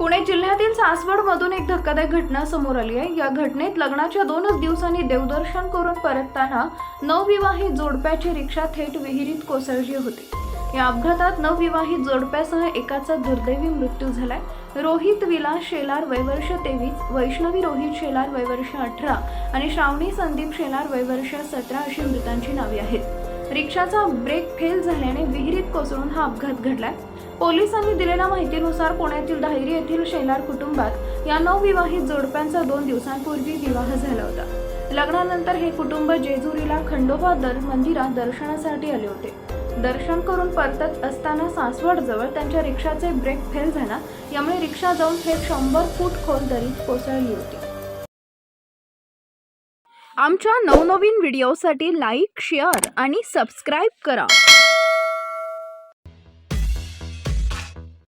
पुणे जिल्ह्यातील सासवडमधून एक धक्कादायक घटना समोर आली आहे. या घटनेत लग्नाच्या दोनच दिवसांनी देवदर्शन करून परतताना नवविवाहित जोडप्याची रिक्षा थेट विहिरीत कोसळली होती. या अपघातात नवविवाहित जोडप्यासह एकाचा दुर्दैवी मृत्यू झालाय. रोहित विलास शेलार वयवर्ष तेवीस वैष्णवी रोहित शेलार वयवर्ष अठरा आणि श्रावणी संदीप शेलार वयवर्ष सतरा अशी मृतांची नावे आहेत. रिक्षाचा ब्रेक फेल झाल्याने विहिरीत कोसळून हा अपघात घडलाय. पोलिसांनी दिलेल्या माहितीनुसार पुण्यातील धायरी येथील शेलार कुटुंबात या नवविवाहित जोडप्यांचा दोन दिवसांपूर्वी विवाह झाला होता. लग्नानंतर हे कुटुंब जेजुरीला खंडोबा दर मंदिरात दर्शनासाठी आले होते. दर्शन करून परतत असताना सासवडजवळ त्यांच्या रिक्षाचे ब्रेक फेल झाला यामुळे रिक्षा जाऊन थेट शंभर फूट खोल दरीत कोसळली होती. आमच्या नवनवीन व्हिडिओसाठी लाईक शेअर आणि सबस्क्राईब करा.